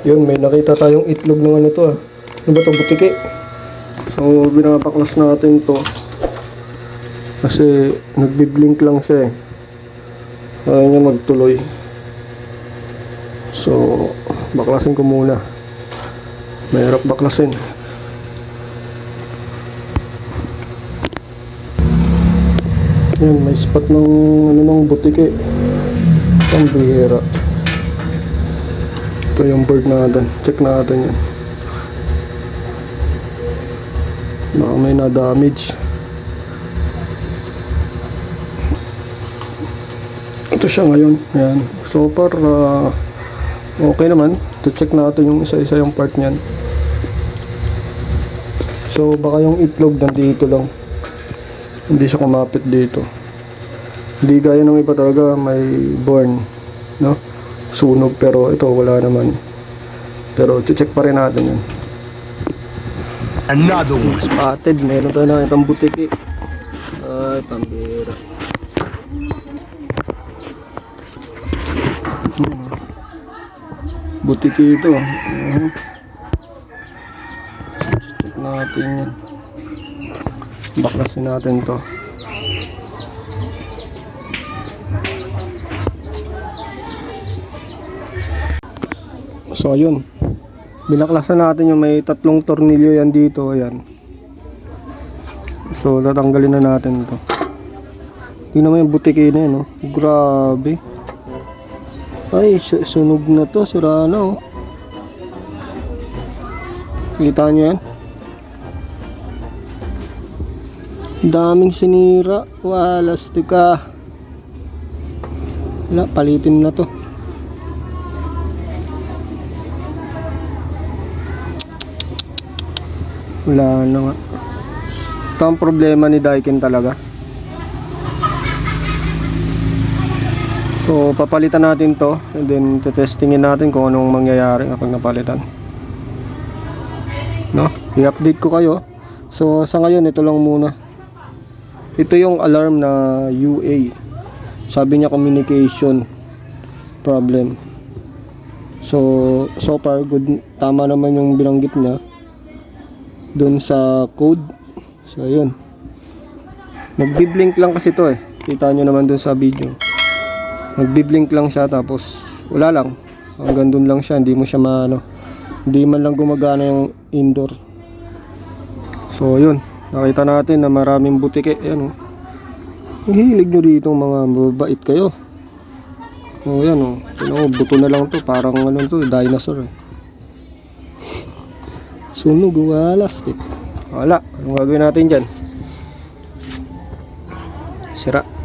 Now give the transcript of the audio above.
Yun, may nakita tayong itlog ng ano to ah. Ano ba to, butiki? So, binabaklas natin to. Kasi, nagbiblink lang siya eh. Ayaw niya magtuloy. So, baklasin ko muna. Mahirap baklasin. Yan, may spot ng ano ng butiki. Ang bihira. Ito yung bird natin. Check natin yan. Baka may na-damage. Ito siya ngayon. Ayan. So far, ah, okay naman. To check natin yung isa-isa yung part niyan. So baka yung itlog nandito lang. Hindi siya kumapit dito. Hindi gaya ng iba talaga may born. No? Sunog pero ito wala naman. Pero check pa rin natin yan. Another one. Spotted, meron tayo na itong butiki. Ay, pambira. Hmm. Butiki ito. Mhm. Check natin yan. Baklasin natin to. So, ayun. Binaklasan natin yung may tatlong tornilyo yan dito. Ayan. So, tatanggalin na natin to. Tingnan mo yung butiki na yun, oh. Grabe. Ay, su- sunog na to. Sira na, oh. Kita nyo yan? Daming sinira. Walas, tika. Wala, palitin na to. Wala na nga. Ito ang problema ni Daikin talaga. So, papalitan natin to and then testingin natin kung anong mangyayari kapag napalitan. No? I-update ko kayo. So, sa ngayon, ito lang muna. Ito yung alarm na UA. Sabi niya communication problem. So, so far, good. Tama naman yung binanggit niya doon sa code. So, yun. Nagbi-blink lang kasi to eh. Kita nyo naman doon sa video. Nagbi-blink lang siya tapos wala lang. Hanggang doon lang siya. Hindi mo siya maano. Hindi man lang gumagana yung indoor. So, yun. Nakita natin na maraming butike. Yan oh. Hilig nyo dito mga mabait kayo. Oh, yan oh. Tingnan mo, buto na lang to. Parang ano to, dinosaur eh. Sunog, walas. Wala. Anong gagawin natin dyan? Sira.